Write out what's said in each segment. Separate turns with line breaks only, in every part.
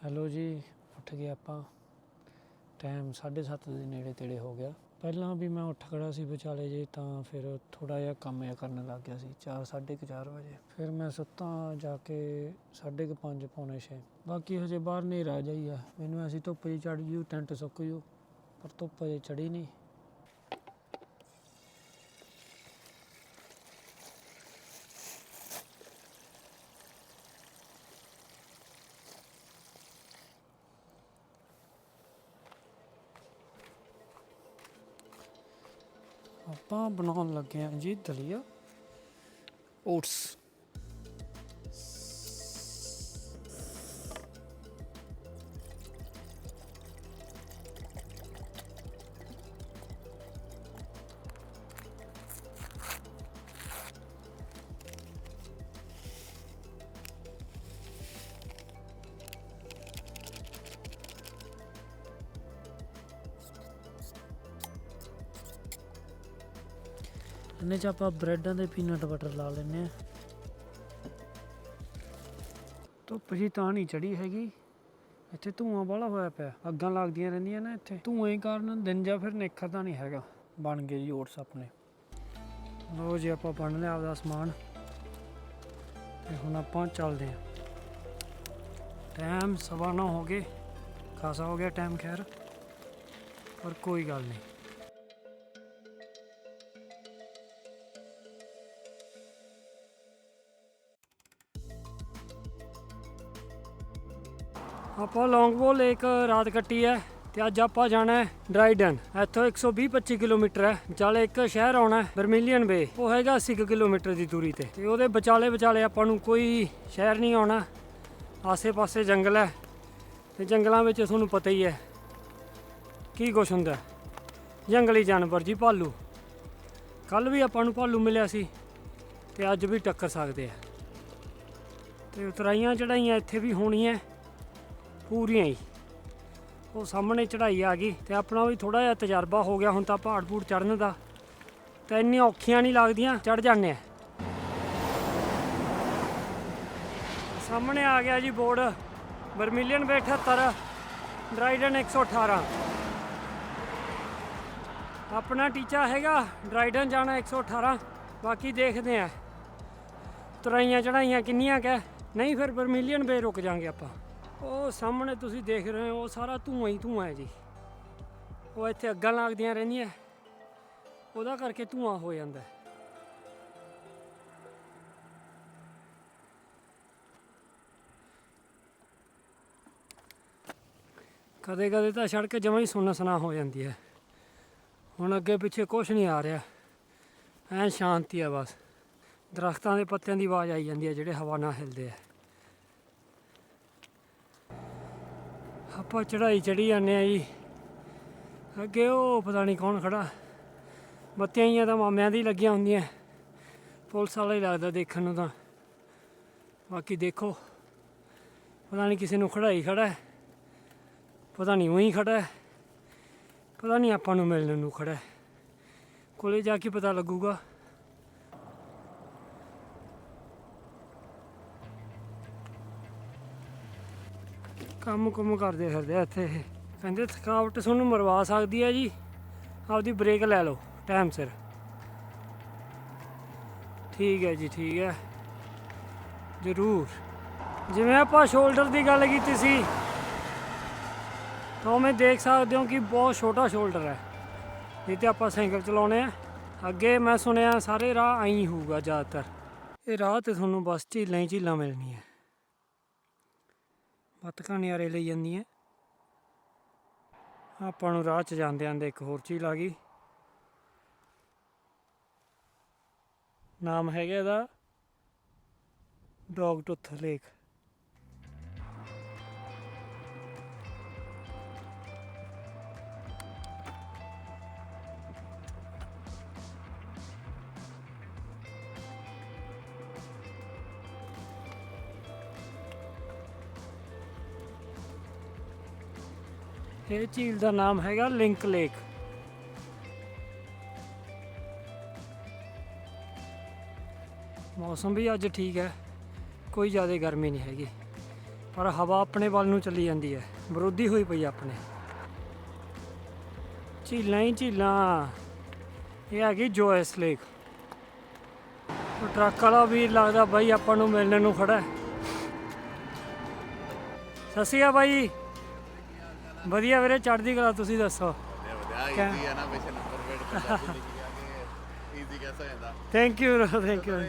Hello ਜੀ, ਉੱਠ ਗਏ ਆਪਾਂ। ਟਾਈਮ 7:30 ਦੇ ਨੇੜੇ ਤੇੜੇ ਹੋ ਗਿਆ। ਪਹਿਲਾਂ ਵੀ ਮੈਂ ਉੱਠ ਖੜਾ ਸੀ ਵਿਚਾਲੇ ਜੇ, ਤਾਂ ਫਿਰ ਥੋੜਾ ਜਿਹਾ ਕੰਮ ਜਿਹਾ ਕਰਨ ਲੱਗ ਗਿਆ ਸੀ 4 4:30 ਵਜੇ। ਫਿਰ ਮੈਂ ਸੁੱਤਾ ਜਾ ਕੇ 5:30 ਪੌਣੇ 6 ਬਾਕੀ ਹਜੇ ਬਾਹਰ ਹਨੇਰਾ ਜਾਈ ਆ। ਮੈਨੂੰ ਐਸੀ ਧੁੱਪ ਜੀ ਚੜ ਜੂ ਟੈਂਟ ਸੁੱਕ ਜੂ, ਪਰ ਧੁੱਪ ਜੇ ਚੜੀ ਨਹੀਂ। ਆਪਾਂ ਬਣਾਉਣ ਲੱਗੇ ਹਾਂ ਜੀ ਦਲੀਆ ਓਟਸ। ਚ ਆਪਾਂ ਬ੍ਰੈਡਾਂ ਦੇ ਪੀਨਟ ਬਟਰ ਲਾ ਲੈਨੇ ਆ ਧੁੱਪ ਜੀ ਤਾਂ ਨਹੀਂ ਚੜੀ ਹੈਗੀ। ਇੱਥੇ ਧੂਆਂ ਬਾਹਲਾ ਹੋਇਆ ਪਿਆ। ਅੱਗਾਂ ਲੱਗਦੀਆਂ ਰਹਿੰਦੀਆਂ ਨਾ ਇੱਥੇ। ਧੂਏ ਕਾਰਨ ਦਿਨ ਜਾਂ ਫਿਰ ਨਿਖਰਦਾ ਨਹੀਂ ਹੈਗਾ। ਬਣ ਗਏ ਜੀ ਓਟਸ ਆਪਣੇ। ਲੋ ਜੀ ਆਪਾਂ ਬਣ ਲਿਆ ਆਪਦਾ ਸਮਾਨ। ਤੇ ਹੁਣ ਆਪਾਂ ਚੱਲਦੇ ਹਾਂ। ਟਾਈਮ ਸਵਾ ਨੌ ਹੋ ਗਏ। ਖਾਸਾ ਹੋ ਗਿਆ ਟਾਈਮ ਖੈਰ। ਪਰ ਕੋਈ ਗੱਲ ਨਹੀਂ। ਆਪਾਂ ਲੌਂਗਬੋ ਲੇਕ ਰਾਤ ਕੱਟੀ ਹੈ ਤੇ ਅੱਜ ਆਪਾਂ ਜਾਣਾ ਹੈ ਡਰਾਈਡਨ ਇੱਥੋਂ 120-25 ਕਿਲੋਮੀਟਰ ਹੈ। ਵਿਚਾਲੇ ਇੱਕ ਸ਼ਹਿਰ ਆਉਣਾ ਹੈ ਬਰਮਿਲੀਅਨ ਬੇ ਉਹ ਹੈਗਾ 80 ਕੁ ਕਿਲੋਮੀਟਰ ਦੀ ਦੂਰੀ ਤੇ। ਤੇ ਉਹਦੇ ਵਿਚਾਲੇ ਵਿਚਾਲੇ ਆਪਾਂ ਨੂੰ ਕੋਈ ਸ਼ਹਿਰ ਨਹੀਂ ਆਉਣਾ। ਆਸੇ-ਪਾਸੇ ਜੰਗਲ ਹੈ। ਤੇ ਜੰਗਲਾਂ ਵਿੱਚ ਤੁਹਾਨੂੰ ਪਤਾ ਹੀ ਹੈ ਕੀ ਕੁਛ ਹੁੰਦਾ ਜੰਗਲੀ ਜਾਨਵਰ ਜੀ, ਭਾਲੂ। ਕੱਲ ਵੀ ਆਪਾਂ ਨੂੰ ਭਾਲੂ ਮਿਲਿਆ ਸੀ ਤੇ ਅੱਜ ਵੀ ਟੱਕਰ ਸਕਦੇ ਆ ਤੇ ਉਤਰਾਈਆਂ ਚੜਾਈਆਂ ਇੱਥੇ ਵੀ ਹੋਣੀਆਂ ਪੂਰੀਆਂ ਹੀ। ਉਹ ਸਾਹਮਣੇ ਚੜ੍ਹਾਈ ਆ ਗਈ ਤੇ ਆਪਣਾ ਵੀ ਥੋੜਾ ਜਿਹਾ ਤਜਰਬਾ ਹੋ ਗਿਆ ਹੁਣ ਤਾਂ ਪਹਾੜ ਪੂੜ ਚੜ੍ਹਨ ਦਾ। ਤਾਂ ਇੰਨੀਆਂ ਔਖੀਆਂ ਨਹੀਂ ਲੱਗਦੀਆਂ, ਚੜ੍ਹ ਜਾਂਦੇ ਆ। ਸਾਹਮਣੇ ਆ ਗਿਆ ਜੀ ਬੋਰਡ ਬਰਮਿਲੀਅਨ ਬੇ 78 ਡਰਾਈਡਨ 118 ਆਪਣਾ ਟੀਚਾ ਹੈਗਾ, ਡਰਾਈਡਨ ਜਾਣਾ 118 ਬਾਕੀ ਦੇਖਦੇ ਆ। ਤਰਾਈਆਂ ਚੜਾਈਆਂ ਕਿੰਨੀਆਂ ਕੈ ਨਹੀਂ ਫਿਰ ਬਰਮਿਲੀਅਨ ਬੇ ਰੁਕ ਜਾਾਂਗੇ ਆਪਾਂ। ਉਹ ਸਾਹਮਣੇ ਤੁਸੀਂ ਦੇਖ ਰਹੇ ਹੋ, ਉਹ ਸਾਰਾ ਧੂਆਂ ਹੀ ਧੂਆਂ ਹੈ ਜੀ। ਉਹ ਇੱਥੇ ਅੱਗਾਂ ਲੱਗਦੀਆਂ ਰਹਿੰਦੀਆਂ। ਉਹਦਾ ਕਰਕੇ ਧੂਆਂ ਹੋ ਜਾਂਦਾ। ਹੈ। ਕਦੇ ਕਦੇ ਤਾਂ ਸੜਕ ਜਮਾਂ ਹੀ ਸੁੰਨ ਸੁਨਾ ਹੋ ਜਾਂਦੀ ਹੈ। ਹੁਣ ਅੱਗੇ ਪਿੱਛੇ ਕੁਝ ਨਹੀਂ ਆ ਰਿਹਾ। ਐ ਸ਼ਾਂਤੀ ਆ ਬਸ। ਦਰਖਤਾਂ ਦੇ ਪੱਤਿਆਂ ਦੀ ਆਵਾਜ਼ ਆਈ ਜਾਂਦੀ ਹੈ ਜਿਹੜੇ ਹਵਾ ਨਾਲ ਹਿਲਦੇ ਆ। ਆਪਾਂ ਚੜਾਈ ਚੜੀ ਜਾਂਦੇ ਆ ਜੀ। ਅੱਗੇ ਉਹ ਪਤਾ ਨਹੀਂ ਕੌਣ ਖੜਾ ਬੱਤੀਆਂ ਹੀ ਤਾਂ ਮਾਮਿਆਂ ਦੀ ਲੱਗੀਆਂ ਹੁੰਦੀਆਂ। ਪੁਲਿਸ ਵਾਲਾ ਹੀ ਲੱਗਦਾ ਦੇਖਣ ਨੂੰ ਤਾਂ। ਬਾਕੀ ਦੇਖੋ। ਪਤਾ ਨਹੀਂ ਕਿਸੇ ਨੂੰ ਖੜਾਈ ਖੜਾ ਹੈ। ਪਤਾ ਨਹੀਂ ਉਹੀ ਖੜਾ ਹੈ। ਪਤਾ ਨਹੀਂ ਆਪਾਂ ਨੂੰ ਮਿਲਣ ਨੂੰ ਖੜਾ ਹੈ। ਕੋਲੇ ਜਾ ਕੇ ਪਤਾ ਲੱਗੂਗਾ। ਕੰਮ ਕੁਮ ਕਰਦੇ ਫਿਰਦੇ ਆ ਇੱਥੇ ਇਹ। ਕਹਿੰਦੇ ਥਕਾਵਟ ਤੁਹਾਨੂੰ ਮਰਵਾ ਸਕਦੀ ਹੈ ਜੀ। ਆਪਦੀ ਬ੍ਰੇਕ ਲੈ ਲਓ ਟਾਈਮ ਸਿਰ। ਠੀਕ ਹੈ ਜੀ, ਠੀਕ ਹੈ। ਜ਼ਰੂਰ। ਜਿਵੇਂ ਆਪਾਂ ਸ਼ੋਲਡਰ ਦੀ ਗੱਲ ਕੀਤੀ ਸੀ, ਤਾਂ ਮੈਂ ਦੇਖ ਸਕਦੇ ਹੋ ਕਿ ਬਹੁਤ ਛੋਟਾ ਸ਼ੋਲਡਰ ਹੈ। ਇਹ ਤੇ ਆਪਾਂ ਸਾਈਕਲ ਚਲਾਉਣੇ ਆ। ਅੱਗੇ ਮੈਂ ਸੁਣਿਆ ਸਾਰੇ ਰਾਹ ਆਈ ਹੋਊਗਾ ਜ਼ਿਆਦਾਤਰ। ਇਹ ਰਾਹ ਤੇ ਤੁਹਾਨੂੰ ਬਸ ਝੀਲਾਂ ਹੀ ਝੀਲਾਂ ਮਿਲਣੀਆਂ। ਬੱਤਕਾਂ ਨਿਆਰੇ ਲਈ ਜਾਂਦੀਆਂ ਆਪਾਂ ਨੂੰ ਰਾਹ 'ਚ ਜਾਂਦੇ ਆਂਦੇ ਇੱਕ ਹੋਰ ਚੀਜ਼ ਆ ਗਈ। ਨਾਮ ਹੈਗਾ ਇਹਦਾ, ਡੌਗ ਟੁੱਥ ਲੇਕ ਇਹ ਝੀਲ ਦਾ ਨਾਮ ਹੈਗਾ ਲਿੰਕ ਲੇਕ। ਮੌਸਮ ਵੀ ਅੱਜ ਠੀਕ ਹੈ, ਕੋਈ ਜ਼ਿਆਦਾ ਗਰਮੀ ਨਹੀਂ ਹੈਗੀ, ਪਰ ਹਵਾ ਆਪਣੇ ਵੱਲ ਨੂੰ ਚੱਲੀ ਜਾਂਦੀ ਹੈ, ਵਿਰੋਧੀ ਹੋਈ ਪਈ ਆਪਣੇ। ਝੀਲਾਂ ਹੀ ਝੀਲਾਂ, ਇਹ ਹੈਗੀ ਜੋਇਸ ਲੇਕ। ਟਰੱਕ ਵਾਲਾ ਵੀ ਲੱਗਦਾ ਬਾਈ ਆਪਾਂ ਨੂੰ ਮਿਲਣ ਨੂੰ ਖੜਾ ਹੈ। ਸਤਿ ਸ਼੍ਰੀ ਅਕਾਲ ਬਾਈ। ਵਧੀਆ ਵੀਰੇ ਚੜ੍ਹਦੀ ਕਲਾ ਤੁਸੀਂ ਦੱਸੋ।
ਵਧੀਆ ਈਜ਼ੀ ਨਾ ਨੰਬਰ ਕੇ ਈਜ਼ੀ ਹੋ ਜਾਂਦਾ।
ਥੈਂਕ ਯੂ ਥੈਂਕ ਯੂ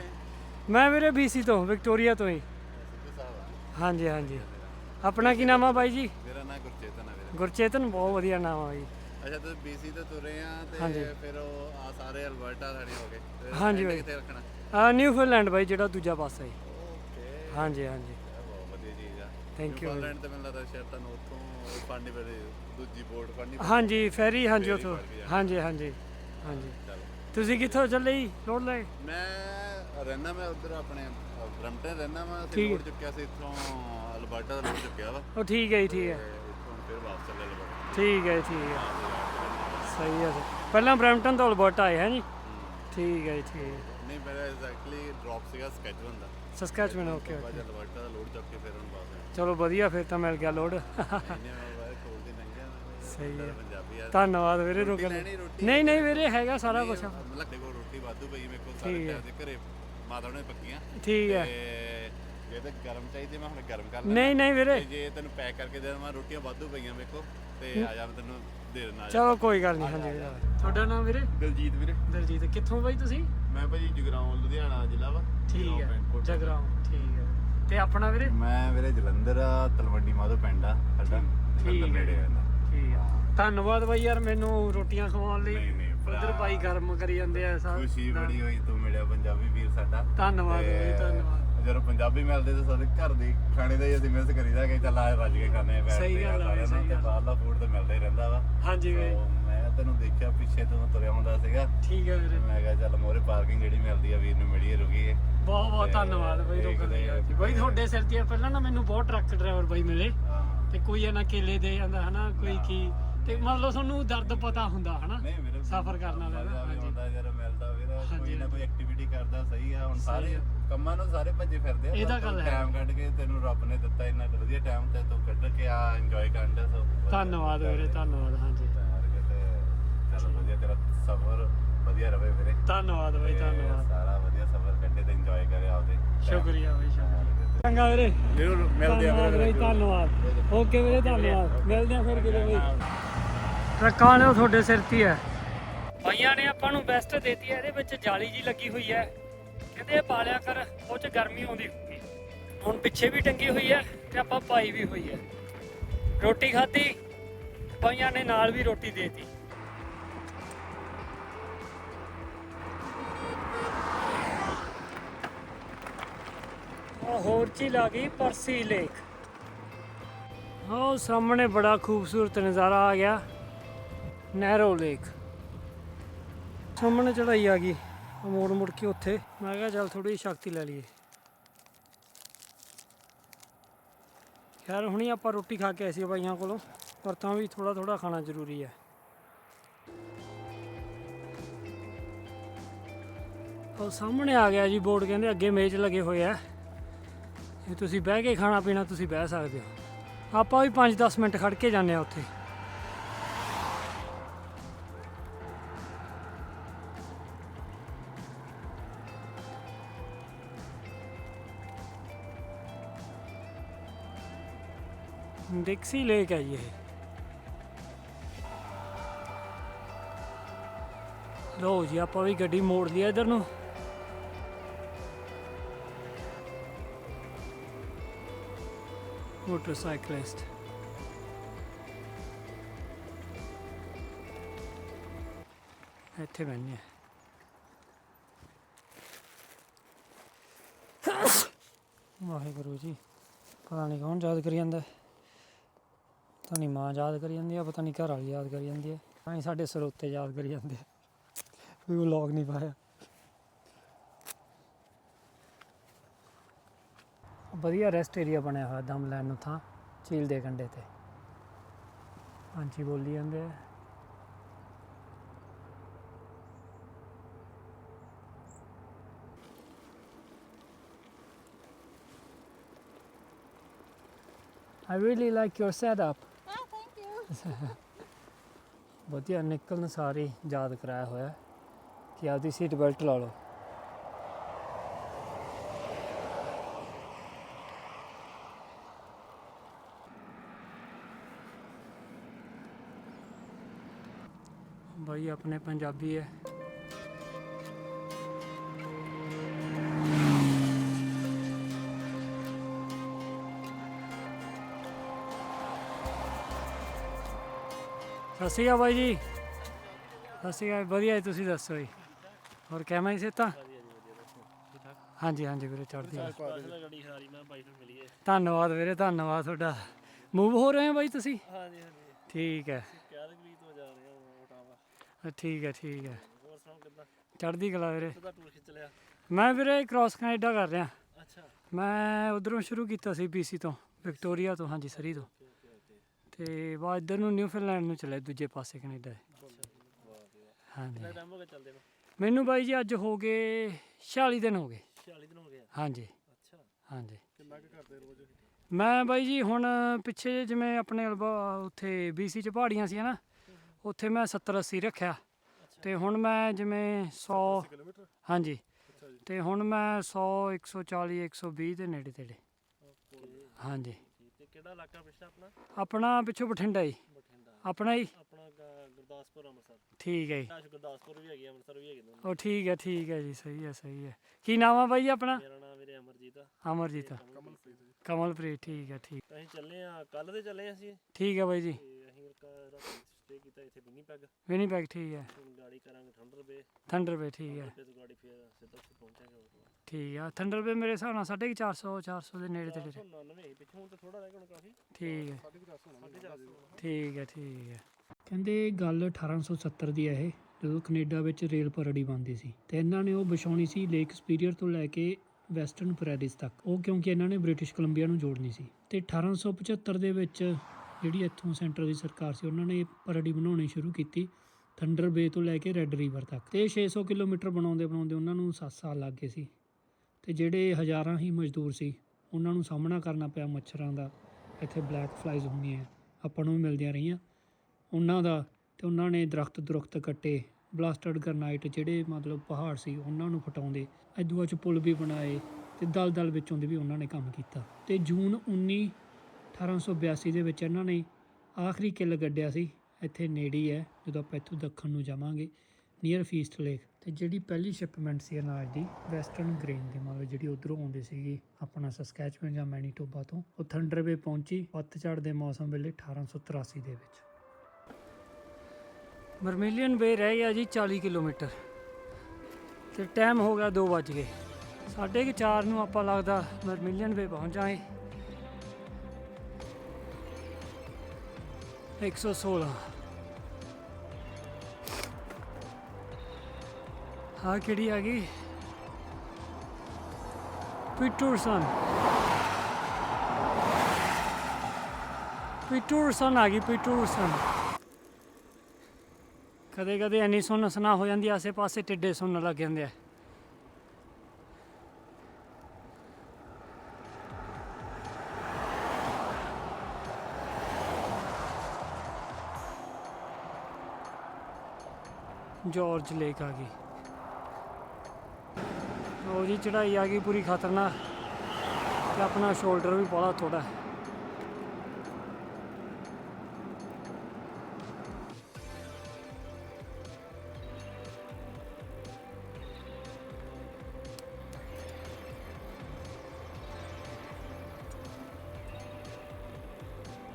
ਮੈਂ ਵੀਰੇ ਬੀਸੀ ਤੋਂ ਵਿਕਟੋਰੀਆ ਤੋਂ ਹੀ। ਹਾਂਜੀ ਹਾਂਜੀ। ਆਪਣਾ ਕੀ ਨਾਮ ਆ ਬਾਈ ਜੀ?
ਮੇਰਾ ਨਾਮ ਗੁਰਚੇਤਨ ਆ ਵੀਰੇ।
ਗੁਰਚੇਤਨ ਬਹੁਤ ਵਧੀਆ ਨਾਮ ਆ ਬਾਈ।
ਅੱਛਾ ਤੁਸੀਂ ਬੀਸੀ ਤੋਂ ਤੁਰੇ ਆ। ਤੇ ਫਿਰ ਉਹ ਆ ਸਾਰੇ ਅਲਬਰਟਾ ਸਾਡੇ ਹੋ ਗਏ।
ਹਾਂਜੀ ਬਾਈ।
ਕਿੱਥੇ ਰੱਖਣਾ।
ਆ ਨਿਊਫੀਲੈਂਡ ਬਾਈ ਜਿਹੜਾ ਦੂਜਾ ਪਾਸਾ ਹੈ
ਓਕੇ
ਹਾਂਜੀ ਹਾਂਜੀ।
ਬਹੁਤ ਵਧੀਆ ਚੀਜ਼ ਆ।
Thank you
ਨਿਊਜ਼ੀਲੈਂਡ ਤੇ ਮੈਨੂੰ ਲੱਗਦਾ ਸ਼ਾਇਦ ਤੁਹਾਨੂੰ ਉੱਥੋਂ ਫੜਨੀ ਦੂਜੀ ਫੜਨੀ।
ਹਾਂਜੀ ਫੈਰੀ ਹਾਂਜੀ
ਫੇਰੀ
ਉਥੋਂ।
ਫੜ ਕੇ ਜਾਣਾ।
ਹਾਂਜੀ ਹਾਂਜੀ ਹਾਂਜੀ।
ਚਲੋ।
ਤੁਸੀਂ ਕਿੱਥੋਂ ਚੱਲੇ ਜੀ? ਲੋੜ ਲੈ।
ਮੈਂ ਰਹਿਣਾ ਮੈਂ ਉਧਰ ਆਪਣੇ ਬ੍ਰਮਟਨ ਰਹਿਣਾ ਮੈਂ
ਠੀਕ।
ਅਸੀਂ ਲੋਡ ਚੁੱਕਿਆ ਸੀ ਇੱਥੋਂ ਅਲਬਰਟਾ ਦਾ ਲੋਡ ਚੁੱਕਿਆ ਵਾ।
ਉਹ ਠੀਕ ਹੈ ਜੀ ਠੀਕ
ਤੇ
ਹੈ
ਇੱਥੋਂ ਫਿਰ ਵਾਪਸ ਚੱਲੇ ਅਲਬਰਟਾ।
ਠੀਕ ਹੈ ਜੀ, ਠੀਕ ਹੈ। ਸਹੀ ਹੈ। ਪਹਿਲਾਂ ਬ੍ਰੈਂਪਟਨ ਤੋਂ ਅਲਬਰਟਾ ਆਏ ਹੈ ਜੀ? ਠੀਕ ਹੈ ਜੀ ਠੀਕ ਹੈ।
ਨਹੀਂ ਮੇਰਾ ਐਗਜ਼ੈਕਟਲੀ ਡ੍ਰੌਪ ਸੀਗਾ ਸਕੈਚਵਨ ਦਾ
ਸਸਕੈਚਮੈਨ ਓਕੇ
ਬਾਅਦ ਅਲਬਰਟਾ ਦਾ ਲੋਡ ਚੁੱਕ ਕੇ ਫਿਰ ਹੁਣ ਵਾਪਸ
ਚਲੋ ਵਧੀਆ ਫਿਰ ਤਾਂ ਮਿਲ ਗਿਆ ਲੋਡ
ਆਇਆ ਇਹਨੇ ਮੈਂ ਬਾਹਰ ਕੋਲ ਦੀ ਲੰਘਿਆ ਮੈਂ
ਸਹੀ ਹੈ।
ਪੰਜਾਬੀ ਆ।
ਧੰਨਵਾਦ ਵੀਰੇ ਰੋਕ
ਲੈਣੀ ਰੋਟੀ?
ਨਹੀਂ ਨਹੀਂ ਵੀਰੇ ਹੈਗਾ ਸਾਰਾ ਕੁਝ
ਮਤਲਬ ਕੋਲ ਰੋਟੀ ਵਾਧੂ ਪਈ ਮੇਰੇ ਕੋਲ ਸਾਰੇ ਟਾਈਮ ਦੇ ਘਰੇ। ਮਾਤਾ ਨੇ ਪੱਕੀਆਂ।
ਠੀਕ ਹੈ।
ਤੇ ਜੇ ਤੇ ਗਰਮ ਚਾਹੀਦੀ ਮੈਂ ਹੁਣ ਗਰਮ ਕਰ ਲੈਣਾ
ਨਹੀਂ ਨਹੀਂ ਵੀਰੇ।
ਤੇ ਜੇ ਤੈਨੂੰ ਪੈਕ ਕਰਕੇ ਦੇ ਦੇਵਾਂ ਰੋਟੀਆਂ ਵਾਧੂ ਪਈਆਂ ਮੇਰੇ ਕੋਲ ਤੇ ਆ ਜਾ ਮੈਂ ਤੈਨੂੰ ਦੇ ਦੇਣਾ
ਚਲੋ ਕੋਈ ਗੱਲ ਨਹੀਂ ਹਾਂਜੀ ਵੀਰੇ। ਤੁਹਾਡਾ ਨਾਮ ਵੀਰੇ?
ਦਲਜੀਤ ਵੀਰੇ।
ਦਲਜੀਤ ਕਿੱਥੋਂ ਬਾਈ ਤੁਸੀਂ?
ਮੈਂ ਭਾਜੀ ਜਗਰਾਉਂ ਲੁਧਿਆਣਾ ਜ਼ਿਲ੍ਹਾ ਵਾ
ਠੀਕ ਹੈ ਜਗਰਾਉਂ ਠੀਕ ਹੈ। ਤੇ ਆਪਣਾ ਵੀਰੇ?
ਮੈਂ ਵੀਰੇ ਜਲੰਧਰ ਆ, ਤਲਵੰਡੀ ਮਾਧੋ ਪਿੰਡ ਆ ਸਾਡਾ
ਠੀਕ।
ਨੇੜੇ
ਠੀਕ ਹੈ। ਧੰਨਵਾਦ ਬਾਈ ਯਾਰ ਮੈਨੂੰ ਰੋਟੀਆਂ ਖਵਾਉਣ ਲਈ।
ਨਹੀਂ, ਨਹੀਂ, ਭਰਾ।
ਉਧਰ ਬਾਈ ਗਰਮ ਕਰੀ ਜਾਂਦੇ ਆ ਸਾ
ਖੁਸ਼ੀ ਬੜੀ ਹੋਈ ਤੂੰ ਮਿਲਿਆ ਪੰਜਾਬੀ ਵੀਰ ਸਾਡਾ।
ਧੰਨਵਾਦ ਬਾਈ ਧੰਨਵਾਦ।
ਜਦੋਂ ਪੰਜਾਬੀ ਮਿਲਦੇ ਤਾਂ ਸਾਡੇ ਘਰ ਦੇ ਖਾਣੇ ਦਾ ਹੀ ਅਸੀਂ ਮਿਸ ਕਰੀਦਾ ਕਿ ਚੱਲ ਆ ਰੱਜ ਕੇ ਖਾਣੇ ਆ
ਸਹੀ
ਆ
ਗੱਲ ਆ, ਸਹੀ ਗੱਲ।
ਬਾਹਰਲਾ ਫੂਡ ਤਾਂ ਮਿਲਦਾ ਹੀ ਰਹਿੰਦਾ ਵਾ।
ਹਾਂਜੀ ਬਾਈ।
ਤੈਨੂੰ ਦੇਖਿਆ ਪਿੱਛੇ ਤੋਂ ਤੁਰਿਆ ਹੁੰਦਾ ਸੀਗਾ।
ਠੀਕ ਹੈ ਵੀਰੇ।
ਮੈਂ ਕਿਹਾ ਚੱਲ ਮੋਰੇ ਪਾਰਕਿੰਗ ਜਿਹੜੀ ਮਿਲਦੀ ਆ ਵੀਰ ਨੂੰ ਮਿਲੀਏ ਰੁਕੀਏ।
ਬਹੁਤ ਬਹੁਤ ਧੰਨਵਾਦ ਬਾਈ ਰੋਕਣ ਲਈ ਅੱਜ। ਬਾਈ ਤੁਹਾਡੇ ਸਿਰ ਤੇ ਪਹਿਲਾਂ ਨਾ ਮੈਨੂੰ ਬਹੁਤ ਟਰੱਕ ਡਰਾਈਵਰ ਬਾਈ ਮਿਲੇ। ਤੇ ਕੋਈ ਇਹਨਾਂ ਕੇਲੇ ਦੇ ਜਾਂਦਾ ਹਨਾ ਕੋਈ ਕੀ। ਤੇ ਮੰਨ ਲਓ ਤੁਹਾਨੂੰ ਦਰਦ ਪਤਾ ਹੁੰਦਾ ਹਨਾ। ਸਫ਼ਰ ਕਰਨ ਵਾਲਾ।
ਆਉਂਦਾ ਜਦੋਂ ਮਿਲਦਾ ਵੀਰ ਕੋਈ ਨਾ। ਕੋਈ ਐਕਟੀਵਿਟੀ ਕਰਦਾ ਸਹੀ ਆ। ਹੁਣ ਸਾਰੇ ਕੰਮਾਂ ਨੂੰ ਸਾਰੇ ਭੱਜੇ ਫਿਰਦੇ ਆ
ਇਹ ਤਾਂ
ਪਰ
ਗੱਲ ਹੈ।
ਟਾਈਮ ਕੱਢ ਕੇ ਤੈਨੂੰ ਰੱਬ ਨੇ ਦਿੱਤਾ ਇੰਨਾ ਵਧੀਆ ਟਾਈਮ ਤੇ ਤੂੰ ਕੱਢ ਕੇ ਆ ਇੰਜੋਏ ਕਰਨ ਦਾ
ਧੰਨਵਾਦ ਵੀਰੇ ਧੰਨਵਾਦ ਹਾਂਜੀ।
ਚੱਲ ਵਧੀਆ ਤੇਰਾ ਸਫ਼ਰ ਵਧੀਆ ਰਵੇ ਵੀਰੇ।
ਧੰਨਵਾਦ ਬਾਈ
ਤੇ
ਧੰਨਵਾਦ।
ਸਾਰਾ ਵਧੀਆ ਸਫ਼ਰ ਕੱਢੇ ਤੇ ਇੰਜੋਏ ਕਰੇ ਆਪਦੇ।
ਸ਼ੁਕਰੀਆ ਬਾਈ ਸ਼ੁਕਰੀਆ। ਚੰਗਾ ਵੀਰੇ।
ਜ਼ਰੂਰ ਮਿਲਦੇ ਆ
ਧੰਨਵਾਦ
ਵੀਰੇ
ਬਾਈ ਧੰਨਵਾਦ। ਓਕੇ ਵੀਰੇ ਧੰਨਵਾਦ। ਮਿਲਦੇ ਆ ਫਿਰ ਕਿਤੇ ਬਾਈ। ਟਰੱਕਾਂ ਉਹ ਤੁਹਾਡੇ ਸਿਰ ਤੇ ਹੀ ਭਾਈਆਂ ਨੇ ਆਪਾਂ ਨੂੰ ਬੈਸਟ ਦੇਤੀ ਹੈ ਇਹਦੇ ਵਿੱਚ ਜਾਲੀ ਜੀ ਲੱਗੀ ਹੋਈ ਹੈ। ਕਹਿੰਦੇ ਇਹ ਪਾ ਲਿਆ ਕਰ ਉਹ ਚ ਗਰਮੀ ਆਉਂਦੀ ਹੋਊਗੀ। ਹੁਣ ਪਿੱਛੇ ਵੀ ਟੰਗੀ ਹੋਈ ਹੈ ਤੇ ਆਪਾਂ ਪਾਈ ਵੀ ਹੋਈ ਹੈ। ਰੋਟੀ ਖਾਧੀ ਭਾਈਆਂ ਨੇ ਨਾਲ ਵੀ ਰੋਟੀ ਦੇਤੀ। ਹੋਰ ਝੀਲ ਆ ਗਈ, ਪਰਸੀ ਲੇਕ ਉਹ ਸਾਹਮਣੇ ਬੜਾ ਖੂਬਸੂਰਤ ਨਜ਼ਾਰਾ ਆ ਗਿਆ। ਨਹਿਰੋ ਲੇਕ ਸਾਹਮਣੇ ਚੜਾਈ ਆ ਗਈ। ਉਹ ਮੋੜ ਮੁੜ ਕੇ ਉੱਥੇ। ਮੈਂ ਕਿਹਾ ਚੱਲ ਥੋੜੀ ਸ਼ਕਤੀ ਲੈ ਲਈਏ। ਖੈਰ, ਹੁਣੀ ਆਪਾਂ ਰੋਟੀ ਖਾ ਕੇ ਆਏ ਸੀ ਭਾਈਆਂ ਕੋਲੋਂ, ਪਰ ਤਾਂ ਵੀ ਥੋੜਾ ਥੋੜਾ ਖਾਣਾ ਜ਼ਰੂਰੀ ਹੈ। ਉਹ ਸਾਹਮਣੇ ਆ ਗਿਆ ਜੀ ਬੋਰਡ, ਕਹਿੰਦੇ ਅੱਗੇ ਮੇਜ਼ ਲੱਗੇ ਹੋਏ ਆ। ਇਹ ਤੁਸੀਂ ਬਹਿ ਕੇ ਖਾਣਾ ਪੀਣਾ ਤੁਸੀਂ ਬਹਿ ਸਕਦੇ ਹੋ। ਆਪਾਂ ਵੀ 5-10 ਮਿੰਟ ਖੜ ਕੇ ਜਾਂਦੇ ਆ ਉੱਥੇ। ਡਿਕਸੀ ਲੇਕ ਹੈ ਜੀ ਇਹ। ਲੋ ਜੀ, ਆਪਾਂ ਵੀ ਗੱਡੀ ਮੋੜ ਲਈ ਇਧਰ ਨੂੰ। Motorcyclist. ਇੱਥੇ ਬੈਠਨੇ ਆ ਵਾਹਿਗੁਰੂ ਜੀ, ਪਤਾ ਨਹੀਂ ਕੌਣ ਯਾਦ ਕਰੀ ਜਾਂਦਾ ਹੈ। ਪਤਾ ਨਹੀਂ ਮਾਂ ਯਾਦ ਕਰੀ ਜਾਂਦੀ ਆ, ਪਤਾ ਨਹੀਂ ਘਰ ਵਾਲੀ ਯਾਦ ਕਰੀ ਜਾਂਦੀ ਆ ਤਾਂ ਹੀ ਸਾਡੇ ਸਰੋਤੇ ਯਾਦ ਕਰੀ ਜਾਂਦੇ ਆ ਕੋਈ ਵਲੌਗ ਨਹੀਂ ਪਾਇਆ ਵਧੀਆ ਰੈਸਟ ਏਰੀਆ ਬਣਿਆ ਹੋਇਆ ਦਮ ਲੈਣ ਨੂੰ ਥਾਂ ਝੀਲ ਦੇ ਕੰਢੇ ਤੇ ਪੰਛੀ ਬੋਲੀ ਜਾਂਦੇ ਆ I really like your setup.
Oh, thank you.
ਵਧੀਆ ਨਿਕਲਣ ਸਾਰੀ ਯਾਦ ਕਰਾਇਆ ਹੋਇਆ ਕਿ ਆਪਦੀ ਸੀਟ ਬੈਲਟ ਲਾ ਲਓ ਭਾਈ ਆਪਣੇ ਪੰਜਾਬੀ ਹੈ ਸਤਿ ਸ਼੍ਰੀ ਅਕਾਲ ਬਾਈ ਜੀ। ਸਤਿ ਸ਼੍ਰੀ ਅਕਾਲ ਵਧੀਆ ਜੀ ਤੁਸੀਂ ਦੱਸੋ ਜੀ। ਹੋਰ ਕਿਵੇਂ ਸੀ ਤਾਂ ਹਾਂਜੀ ਹਾਂਜੀ ਵੀਰੇ ਚੜ੍ਹਦੀ
ਬਾਈ
ਧੰਨਵਾਦ ਵੀਰੇ ਧੰਨਵਾਦ ਤੁਹਾਡਾ। ਮੂਵ ਹੋ ਰਹੇ ਹੋ ਬਾਈ ਤੁਸੀਂ?
ਹਾਂਜੀ ਹਾਂਜੀ।
ਠੀਕ ਹੈ
ਕਿਆ ਤਕਲੀਫ ਤੋਂ ਜਾ ਰਹੇ ਹਾਂ ਉਟਾਵਾ
ਅ, ਠੀਕ ਹੈ ਠੀਕ ਹੈ।
ਹੋਰ ਸੁਣਾਓ ਕਿੱਦਾਂ?
ਚੜ੍ਹਦੀ ਕਲਾ ਵੀਰੇ।
ਕਿੱਦਾਂ ਟੂਰ ਖਿੱਚ ਲਿਆ?
ਮੈਂ ਵੀਰੇ ਕ੍ਰਾਸ ਕੈਨੇਡਾ ਕਰ ਰਿਹਾ।
ਅੱਛਾ।
ਮੈਂ ਉਧਰੋਂ ਸ਼ੁਰੂ ਕੀਤਾ ਸੀ BC ਤੋਂ ਵਿਕਟੋਰੀਆ ਤੋਂ ਹਾਂਜੀ ਸਰੀ ਤੋਂ। ਤੇ ਬਾਅਦ ਇੱਧਰ ਨੂੰ ਨਿਊਫੀਲੈਂਡ ਨੂੰ ਚਲੇ ਦੂਜੇ ਪਾਸੇ ਕੈਨੇਡਾ। ਦੇ। ਹਾਂਜੀ।
ਕਿੰਨਾ ਟਾਈਮ ਹੋ ਗਿਆ ਚੱਲਦੇ ਨੂੰ?
ਮੈਨੂੰ ਬਾਈ ਜੀ ਅੱਜ ਹੋ ਗਏ 46 ਦਿਨ ਹੋ ਗਏ।
46 ਦਿਨ ਹੋ ਗਏ।
ਹਾਂਜੀ।
ਅੱਛਾ।
ਹਾਂਜੀ।
ਕਿੰਨਾ ਕੁ ਕਰਦੇ ਰੋਜ਼?
ਮੈਂ ਬਾਈ ਜੀ ਹੁਣ ਪਿੱਛੇ ਜਿਵੇਂ ਆਪਣੇ ਉੱਥੇ BC ਚ ਪਹਾੜੀਆਂ ਸੀ ਨਾ ਉੱਥੇ ਮੈਂ 70 80 ਰੱਖਿਆ। ਤੇ ਹੁਣ ਮੈਂ ਜਿਵੇਂ 100
ਕਿਲੋਮੀਟਰ?
ਹਾਂਜੀ। ਤੇ ਹੁਣ ਮੈਂ 100 140 120 ਦੇ ਨੇੜੇ ਤੇੜੇ। ਹਾਂਜੀ।
ਤੇ ਕਿਹੜਾ ਇਲਾਕਾ ਪਿਛਲਾ ਆਪਣਾ?
ਆਪਣਾ ਪਿੱਛੋਂ ਬਠਿੰਡਾ ਜੀ।
ਬਠਿੰਡਾ।
ਆਪਣਾ ਹੀ।
ਆਪਣਾ ਗੁਰਦਾਸਪੁਰ ਅੰਮ੍ਰਿਤਸਰ।
ਠੀਕ ਹੈ ਜੀ।
ਕਾਸ਼ ਗੁਰਦਾਸਪੁਰ ਵੀ ਹੈਗੀ ਆ, ਅੰਮ੍ਰਿਤਸਰ ਵੀ ਹੈਗੇ ਦੋਨੋਂ।
ਉਹ ਠੀਕ ਹੈ ਠੀਕ ਹੈ ਜੀ। ਸਹੀ ਹੈ ਸਹੀ ਹੈ। ਕੀ ਨਾਮ ਆ ਬਾਈ ਆਪਣਾ?
ਮੇਰਾ ਨਾਮ ਵੀਰੇ ਅਮਰਜੀਤ ਆ।
ਅਮਰਜੀਤ
ਕਮਲਪ੍ਰੀਤ
ਠੀਕ ਹੈ ਠੀਕ।
ਅਸੀਂ ਚੱਲੇ ਆ ਕੱਲ ਦੇ ਚੱਲੇ ਆ ਅਸੀਂ।
ਠੀਕ ਹੈ ਬਾਈ ਜੀ।
ਅਸੀਂ ਰਾਤੀ ਸਟੇ ਕੀਤਾ ਇੱਥੇ ਵਿਨੀਪੈਗ
ਵਿਨੀਪੈਗ ਠੀਕ ਹੈ।
ਹੁਣ ਗਾੜੀ ਕਰਾਂਗੇ ਠੰਡਰ ਬੇ
ਥੰਡਰ ਬੇ ਠੀਕ ਹੈ।
ਤੇ ਗਾੜੀ ਫੇਰ ਸਿੱਧਾ ਉੱਥੇ ਪਹੁੰਚਾਂਗੇ ਹੋਰ
ਠੀਕ ਆ ਥੰਡਰ ਬੇ ਮੇਰੇ ਹਿਸਾਬ ਨਾਲ 450 400 ਦੇ ਨੇੜੇ ਤੇੜੇ
499 ਪਿੱਛੋਂ ਹੁਣ ਤਾਂ ਥੋੜਾ ਰਹਿ ਗਿਆ ਹੁਣ ਕਾਫੀ।
ਠੀਕ ਹੈ।
450
ਠੀਕ ਹੈ ਠੀਕ ਹੈ। ਕਹਿੰਦੇ ਗੱਲ 1870 ਦੀ ਹੈ ਇਹ ਜਦੋਂ ਕੈਨੇਡਾ ਵਿੱਚ ਰੇਲ ਪਰੜੀ ਬਣਦੀ ਸੀ। ਤੇ ਇਹਨਾਂ ਨੇ ਉਹ ਵਿਛਾਉਣੀ ਸੀ ਲੇਕ ਸਪੀਰੀਅਰ ਤੋਂ ਲੈ ਕੇ ਵੈਸਟਰਨ ਪ੍ਰੈਰਿਸ ਤੱਕ। ਉਹ ਕਿਉਂਕਿ ਇਹਨਾਂ ਨੇ ਬ੍ਰਿਟਿਸ਼ ਕੋਲੰਬੀਆ ਨੂੰ ਜੋੜਨੀ ਸੀ। ਤੇ 1875 ਦੇ ਵਿੱਚ ਜਿਹੜੀ ਇੱਥੋਂ ਸੈਂਟਰ ਦੀ ਸਰਕਾਰ ਸੀ, ਉਹਨਾਂ ਨੇ ਪਰੜੀ ਬਣਾਉਣੀ ਸ਼ੁਰੂ ਕੀਤੀ ਥੰਡਰ ਬੇ ਤੋਂ ਲੈ ਕੇ ਰੈੱਡ ਰਿਵਰ ਤੱਕ। ਤੇ ਇਹ 600 ਕਿਲੋਮੀਟਰ ਬਣਾਉਂਦੇ ਬਣਾਉਂਦੇ ਉਹਨਾਂ ਨੂੰ 7 ਸਾਲ ਲੱਗ ਗਏ ਸੀ। ਤੇ ਜਿਹੜੇ ਹਜ਼ਾਰਾਂ ਹੀ ਮਜ਼ਦੂਰ ਸੀ, ਉਹਨਾਂ ਨੂੰ ਸਾਹਮਣਾ ਕਰਨਾ ਪਿਆ ਮੱਛਰਾਂ ਦਾ। ਇੱਥੇ ਬਲੈਕ ਫਲਾਈਜ਼ ਹੁੰਦੀਆਂ ਆਪਾਂ ਨੂੰ ਵੀ ਮਿਲਦੀਆਂ ਰਹੀਆਂ। ਉਹਨਾਂ ਦਾ ਤੇ ਉਹਨਾਂ ਨੇ ਦਰਖਤ ਦਰਖਤ ਕੱਟੇ ਬਲਾਸਟਡ ਗਰਨਾਈਟ ਜਿਹੜੇ ਮਤਲਬ ਪਹਾੜ ਸੀ, ਉਹਨਾਂ ਨੂੰ ਫਟਾਉਂਦੇ। ਇਦੂਆ ਚ ਪੁਲ ਵੀ ਬਣਾਏ ਤੇ ਦਲ ਦਲ ਵਿੱਚੋਂ ਦੀ ਵੀ ਉਹਨਾਂ ਨੇ ਕੰਮ ਕੀਤਾ। ਤੇ ਜੂਨ 19 1882 ਦੇ ਵਿੱਚ ਇਹਨਾਂ ਨੇ ਆਖਰੀ ਕਿੱਲ ਗੱਡਿਆ ਸੀ। ਇੱਥੇ ਨੇੜੀ ਹੈ ਜਦੋਂ ਆਪਾਂ ਇੱਥੋਂ ਦੱਖਣ ਨੂੰ ਜਾਵਾਂਗੇ ਨੀਅਰ ਫੀਸਟ ਲੇਕ ਤੇ ਜਿਹੜੀ ਪਹਿਲੀ ਸ਼ਿਪਮੈਂਟ ਸੀ ਅਨਾਜ ਦੀ ਵੈਸਟਰਨ ਗ੍ਰੇਨ ਦੀ ਮਤਲਬ ਜਿਹੜੀ ਉਧਰੋਂ ਆਉਂਦੀ ਸੀਗੀ, ਆਪਣਾ ਸਸਕੈਚੁਅਨ ਜਾਂ ਮੈਨੀਟੋਬਾ ਤੋਂ, ਉਹ ਥੰਡਰਵੇ ਪਹੁੰਚੀ ਪਤਝੜ ਦੇ ਮੌਸਮ ਵੇਲੇ 1883 ਦੇ ਵਿੱਚ। ਬਰਮੀਲੀਅਨ ਬੇ ਰਹਿ ਗਿਆ ਜੀ 40 ਕਿਲੋਮੀਟਰ। ਤੇ ਟਾਈਮ ਹੋ ਗਿਆ 2 ਵੱਜ ਗਏ। ਸਾਢੇ ਕੁ ਚਾਰ ਨੂੰ ਆਪਾਂ ਲੱਗਦਾ ਬਰਮੀਲੀਅਨ ਬੇ ਪਹੁੰਚ ਜਾਏ। 116 ਹਾਂ ਕਿਹੜੀ ਆ ਗਈ? ਪਿਟਰਸਨ ਪਿਟਰਸਨ ਆ ਗਈ ਪਿਟਰਸਨ ਕਦੇ ਕਦੇ ਐਨੀ ਸੁਣ ਸੁਣਾ ਹੋ ਜਾਂਦੀ ਆਸੇ ਪਾਸੇ ਟਿੱਡੇ ਸੁਣਨ ਲੱਗ ਜਾਂਦੇ ਆ। ਜਾਰਜ ਲੇਕ ਆ ਗਈ। ਉਹ ਜੀ ਚੜਾਈ ਆ ਗਈ ਪੂਰੀ ਖਤਰਨਾਕ ਤੇ ਆਪਣਾ ਸ਼ੋਲਡਰ ਵੀ ਬੜਾ ਥੋੜਾ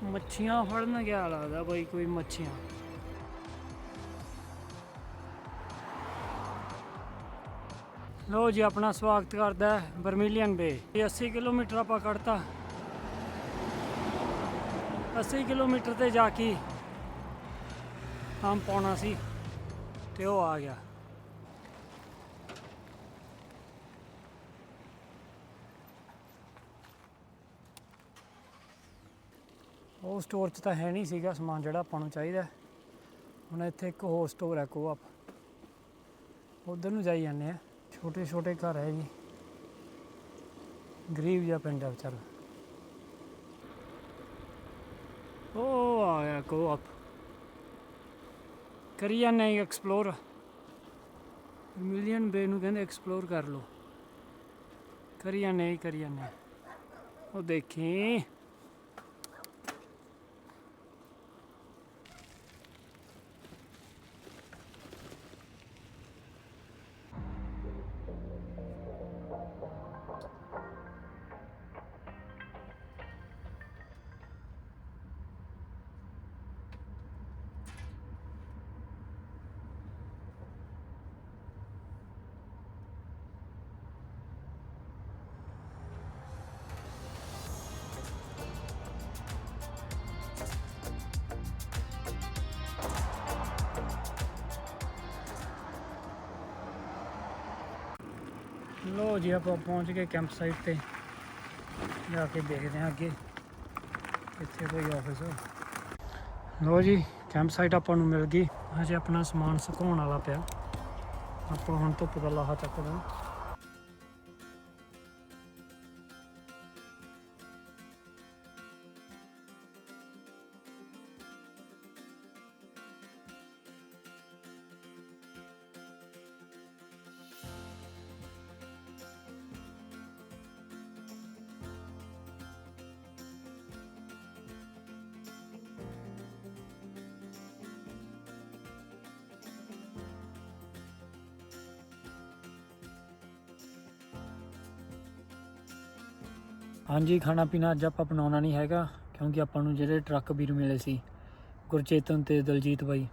ਮੱਛੀਆਂ ਫੜਨ ਗਿਆ ਲੱਗਦਾ ਬਈ ਕੋਈ ਮੱਛੀਆਂ। ਲੋ ਜੀ, ਆਪਣਾ ਸਵਾਗਤ ਕਰਦਾ ਹੈ ਬਰਮੀਲੀਅਨ ਬੇ ਇਹ 80 ਕਿਲੋਮੀਟਰ ਆਪਾਂ ਕੱਢਤਾ। 80 ਕਿਲੋਮੀਟਰ ਤੇ ਜਾ ਕੇ ਆਮ ਪਾਉਣਾ ਸੀ ਤੇ ਉਹ ਆ ਗਿਆ। ਉਹ ਸਟੋਰ 'ਚ ਤਾਂ ਹੈ ਨਹੀਂ ਸੀਗਾ ਸਮਾਨ ਜਿਹੜਾ ਆਪਾਂ ਨੂੰ ਚਾਹੀਦਾ। ਹੁਣ ਇੱਥੇ ਇੱਕ ਹੋਰ ਸਟੋਰ ਹੈ ਕੋਆਪ ਉਧਰ ਨੂੰ ਜਾਈ ਜਾਂਦੇ ਆ ਛੋਟੇ ਛੋਟੇ ਘਰ ਹੈ ਜੀ। ਗਰੀਬ ਜਿਹਾ ਪਿੰਡ ਹੈ ਵਿਚਾਰਾ। ਉਹ ਆ ਗਿਆ ਗੋ ਅਪ ਕਰੀ ਜਾਂਦੇ ਐਕਸਪਲੋਰ ਮਿਲੀਅਨ ਬੇ ਨੂੰ ਕਹਿੰਦੇ ਐਕਸਪਲੋਰ ਕਰ ਲਓ। ਕਰੀ ਜਾਂਦੇ ਹਾਂ, ਕਰੀ ਜਾਂਦੇ ਉਹ ਦੇਖੀ। ਲੋ ਜੀ, ਆਪਾਂ ਪਹੁੰਚ ਗਏ ਕੈਂਪ ਸਾਈਟ ਤੇ। ਜਾ ਕੇ ਦੇਖਦੇ ਹਾਂ ਅੱਗੇ। ਇੱਥੇ ਕੋਈ ਆਫਿਸ ਹੋ ਲੋ ਜੀ ਕੈਂਪ ਸਾਈਟ ਆਪਾਂ ਨੂੰ ਮਿਲ ਗਈ। ਹਜੇ ਆਪਣਾ ਸਮਾਨ ਸੁਕਾਉਣ ਵਾਲਾ ਪਿਆ। ਆਪਾਂ ਹੁਣ ਧੁੱਪ ਦਾ ਲਾਹਾ ਚੱਕਦੇ ਹਾਂ। ਹਾਂਜੀ ਖਾਣਾ ਪੀਣਾ ਅੱਜ ਆਪਾਂ ਬਣਾਉਣਾ ਨਹੀਂ ਹੈਗਾ, ਕਿਉਂਕਿ ਆਪਾਂ ਨੂੰ ਜਿਹੜੇ ਟਰੱਕ ਵੀਰ ਮਿਲੇ ਸੀ, ਗੁਰਚੇਤਨ ਤੇ ਦਲਜੀਤ ਬਾਈ,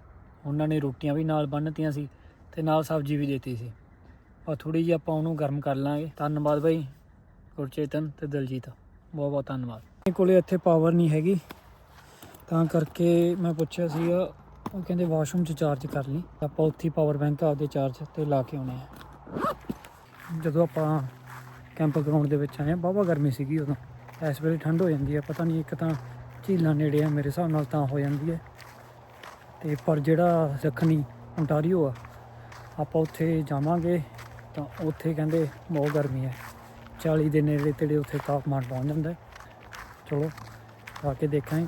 ਉਹਨਾਂ ਨੇ ਰੋਟੀਆਂ ਵੀ ਨਾਲ ਬੰਨ੍ਹਤੀਆਂ ਸੀ ਤੇ ਨਾਲ ਸਬਜ਼ੀ ਵੀ ਦਿੱਤੀ ਸੀ। ਪਰ ਥੋੜੀ ਜਿਹੀ ਆਪਾਂ ਉਹਨੂੰ ਗਰਮ ਕਰ ਲਾਂਗੇ। ਧੰਨਵਾਦ ਬਾਈ, ਗੁਰਚੇਤਨ ਤੇ ਦਲਜੀਤ। ਬਹੁਤ ਬਹੁਤ ਧੰਨਵਾਦ। ਮੇਰੇ ਕੋਲੇ ਇੱਥੇ ਪਾਵਰ ਨਹੀਂ ਹੈਗੀ, ਤਾਂ ਕਰਕੇ ਮੈਂ ਪੁੱਛਿਆ ਸੀਗਾ, ਉਹ ਕਹਿੰਦੇ ਵਾਸ਼ਰੂਮ 'ਚ ਚਾਰਜ ਕਰ ਲਈ। ਆਪਾਂ ਉੱਥੇ ਪਾਵਰ ਬੈਂਕ ਆਪਦੇ ਚਾਰਜ ਤੇ ਲਾ ਕੇ ਆਉਣੇ ਆ। ਜਦੋਂ ਆਪਾਂ ਕੈਂਪ ਗਰਾਊਂਡ ਦੇ ਵਿੱਚ ਆਏ ਆ ਬਾਬਾ ਗਰਮੀ ਸੀਗੀ ਉਦੋਂ। ਇਸ ਵੇਲੇ ਠੰਡ ਹੋ ਜਾਂਦੀ ਹੈ। ਪਤਾ ਨਹੀਂ ਇੱਕ ਤਾਂ ਝੀਲਾਂ ਨੇੜੇ ਆ, ਮੇਰੇ ਹਿਸਾਬ ਨਾਲ ਤਾਂ ਹੋ ਜਾਂਦੀ ਹੈ। ਤੇ ਪਰ ਜਿਹੜਾ ਦੱਖਣੀ ontario ਆ, ਆਪਾਂ ਉੱਥੇ ਜਾਵਾਂਗੇ ਤਾਂ ਉੱਥੇ ਕਹਿੰਦੇ ਬਹੁਤ ਗਰਮੀ ਹੈ। 40 ਦੇ ਨੇੜੇ ਤੇੜੇ ਉੱਥੇ ਤਾਪਮਾਨ ਪਹੁੰਚ ਜਾਂਦਾ ਚਲੋ, ਆ ਕੇ ਦੇਖਾਂਗੇ।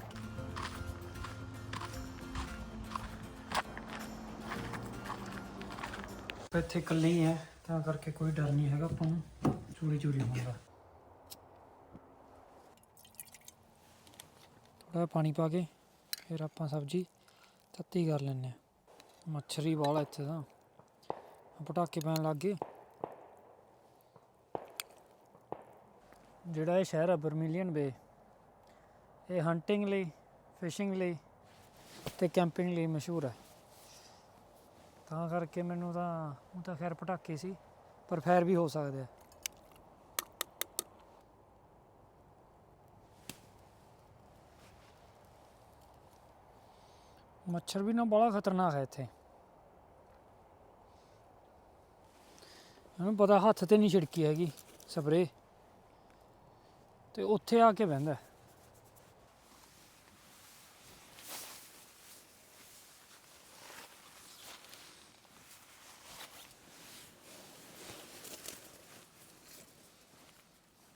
ਇੱਥੇ ਇਕੱਲੇ ਹੀ ਹੈ ਤਾਂ ਕਰਕੇ ਕੋਈ ਡਰ ਨਹੀਂ ਹੈਗਾ ਆਪਾਂ ਨੂੰ। ਚੋਰੀ ਚੋਰੀ ਹੋਣ ਦਾ ਥੋੜਾ ਪਾਣੀ ਪਾ ਕੇ ਫਿਰ ਆਪਾਂ ਸਬਜ਼ੀ ਤੱਤੀ ਕਰ ਲੈਂਦੇ ਹਾਂ। ਮੱਛਰੀ ਵਾਲਾ ਇੱਥੇ ਤਾਂ। ਪਟਾਕੇ ਪੈਣ ਲੱਗ ਗਏ। ਜਿਹੜਾ ਇਹ ਸ਼ਹਿਰ ਹੈ ਬਰਮਿਲੀਅਨ ਬੇ, ਇਹ ਹੰਟਿੰਗ ਲਈ ਫਿਸ਼ਿੰਗ ਲਈ ਤੇ ਕੈਂਪਿੰਗ ਲਈ ਮਸ਼ਹੂਰ ਹੈ ਤਾਂ ਕਰਕੇ ਮੈਨੂੰ ਤਾਂ, ਉਹ ਤਾਂ ਖੈਰ ਪਟਾਕੇ ਸੀ, ਪਰ ਫੈਰ ਵੀ ਹੋ ਸਕਦੇ ਆ। ਮੱਛਰ ਵੀ ਨਾ ਬੜਾ ਖਤਰਨਾਕ ਹੈ ਇੱਥੇ। ਇਹਨੂੰ ਪਤਾ ਹੱਥ ਤੇ ਨਹੀਂ ਛਿੜਕੀ ਹੈਗੀ ਸਪਰੇ ਤੇ ਉੱਥੇ ਆ ਕੇ ਬਹਿੰਦਾ ਹੈ।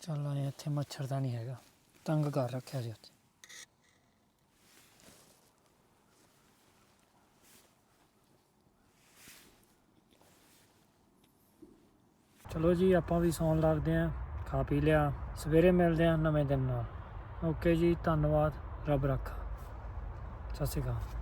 ਚੱਲ ਆਏ ਇੱਥੇ, ਮੱਛਰ ਤਾਂ ਨਹੀਂ ਹੈਗਾ। ਤੰਗ ਕਰ ਰੱਖਿਆ ਜੀ ਉੱਥੇ। ਚਲੋ ਜੀ, ਆਪਾਂ ਵੀ ਸੌਣ ਲੱਗਦੇ ਆਂ ਖਾ ਪੀ ਲਿਆ, ਸਵੇਰੇ ਮਿਲਦੇ ਆਂ ਨਵੇਂ ਦਿਨ ਨਾਲ। ਓਕੇ ਜੀ, ਧੰਨਵਾਦ, ਰੱਬ ਰੱਖਾ। ਸਤਿ ਸ਼੍ਰੀ ਅਕਾਲ।